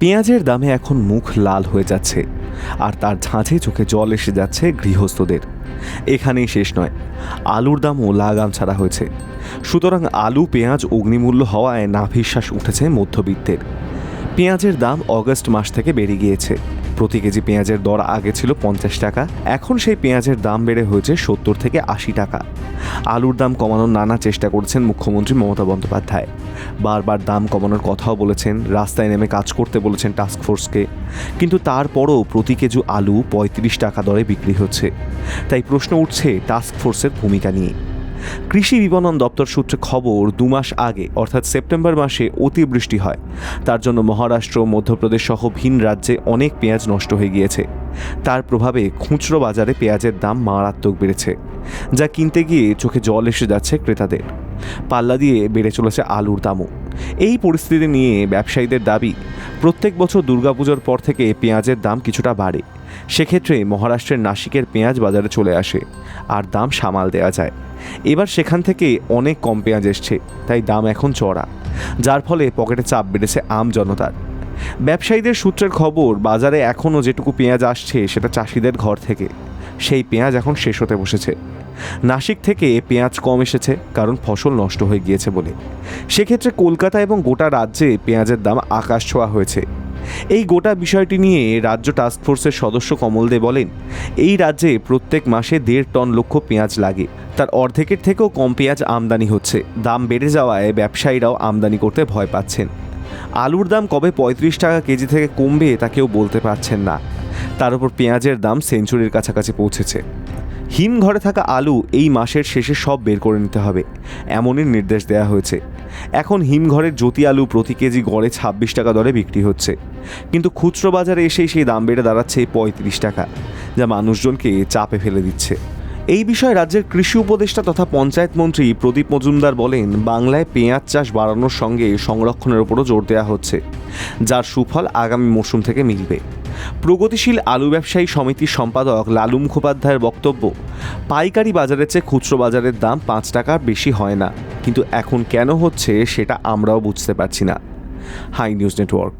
পেঁয়াজের দামে এখন মুখ লাল হয়ে যাচ্ছে, আর তার ঝাঁঝে চোখে জল এসে যাচ্ছে গৃহস্থদের। এখানেই শেষ নয়, আলুর দামও লাগাম ছাড়া হয়েছে। সুতরাং আলু, পেঁয়াজ, অগ্নিমূল্য হওয়ায় নাভিশ্বাস উঠেছে মধ্যবিত্তের। পেঁয়াজের দাম অগস্ট মাস থেকে বেড়ে গিয়েছে। প্রতি কেজি পেঁয়াজের দর আগে ছিল পঞ্চাশ টাকা, এখন সেই পেঁয়াজের দাম বেড়ে হয়েছে সত্তর থেকে আশি টাকা। আলুর দাম কমানোর নানা চেষ্টা করছেন মুখ্যমন্ত্রী মমতা বন্দ্যোপাধ্যায়। বারবার দাম কমানোর কথাও বলেছেন, রাস্তায় নেমে কাজ করতে বলেছেন টাস্ক ফোর্সকে কিন্তু তারপরও প্রতি কেজি আলু পঁয়ত্রিশ টাকা দরে বিক্রি হচ্ছে। তাই প্রশ্ন উঠছে টাস্ক ফোর্সের ভূমিকা নিয়ে। কৃষি বিপণন দপ্তর সূত্রে খবর, দু মাস আগে, অর্থাৎ সেপ্টেম্বর মাসে অতিবৃষ্টি হয়। তার জন্য মহারাষ্ট্র, মধ্যপ্রদেশ সহ ভিন রাজ্যে অনেক পেঁয়াজ নষ্ট হয়ে গিয়েছে। তার প্রভাবে খুচরো বাজারে পেঁয়াজের দাম মারাত্মক বেড়েছে, যা কিনতে গিয়ে চোখে জল এসে যাচ্ছে ক্রেতাদের। পাল্লা দিয়ে বেড়ে চলেছে আলুর দামও। এই পরিস্থিতি নিয়ে ব্যবসায়ীদের দাবি, প্রত্যেক বছর দুর্গাপুজোর পর থেকে পেঁয়াজের দাম কিছুটা বাড়ে। সেক্ষেত্রে মহারাষ্ট্রের নাসিকের পেঁয়াজ বাজারে চলে আসে, আর দাম সামাল দেওয়া যায়। এবার সেখান থেকে অনেক কম পেঁয়াজ এসছে, তাই দাম এখন চড়া, যার ফলে পকেটে চাপ বেড়েছে আম জনতার। ব্যবসায়ীদের সূত্রের খবর, বাজারে এখনও যেটুকু পেঁয়াজ আসছে, সেটা চাষিদের ঘর থেকে। সেই পেঁয়াজ এখন শেষ হতে বসেছে। নাসিক থেকে পেঁয়াজ কম এসেছে, কারণ ফসল নষ্ট হয়ে গিয়েছে বলে। সেক্ষেত্রে কলকাতা এবং গোটা রাজ্যে পেঁয়াজের দাম আকাশ ছোঁয়া হয়েছে। এই গোটা বিষয়টি নিয়ে রাজ্য টাস্কফোর্সের সদস্য কমল দে বলেন, এই রাজ্যে প্রত্যেক মাসে দেড় টন লক্ষ পেঁয়াজ লাগে। তার অর্ধেকের থেকেও কম পেঁয়াজ আমদানি হচ্ছে। দাম বেড়ে যাওয়ায় ব্যবসায়ীরাও আমদানি করতে ভয় পাচ্ছেন। আলুর দাম কবে পঁয়ত্রিশ টাকা কেজি থেকে কমবে তা কেউ বলতে পারছেন না। তার উপর পেঁয়াজের দাম সেঞ্চুরির কাছাকাছি পৌঁছেছে। হিমঘরে থাকা আলু এই মাসের শেষে সব বের করে নিতে হবে, এমনই নির্দেশ দেওয়া হয়েছে। এখন হিমঘরের জ্যোতি আলু প্রতি কেজি গড়ে ছাব্বিশ টাকা দরে বিক্রি হচ্ছে। কিন্তু খুচরো বাজারে এসেই সেই দাম বেড়ে দাঁড়াচ্ছে পঁয়ত্রিশ টাকা, যা মানুষজনকে চাপে ফেলে দিচ্ছে। এই বিষয়ে রাজ্যের কৃষি উপদেষ্টা তথা পঞ্চায়েত মন্ত্রী প্রদীপ মজুমদার বলেন, বাংলায় পেঁয়াজ চাষ বাড়ানোর সঙ্গে সংরক্ষণের উপরও জোর দেওয়া হচ্ছে, যার সুফল আগামী মরশুম থেকে মিলবে। প্রগতিশীল আলু ব্যবসায়ী সমিতির সম্পাদক লালু মুখোপাধ্যায়ের বক্তব্য, পাইকারি বাজারের চেয়ে খুচরো বাজারের দাম পাঁচ টাকা বেশি হয় না, কিন্তু এখন কেন হচ্ছে সেটা আমরাও বুঝতে পারছি না। Hi news network.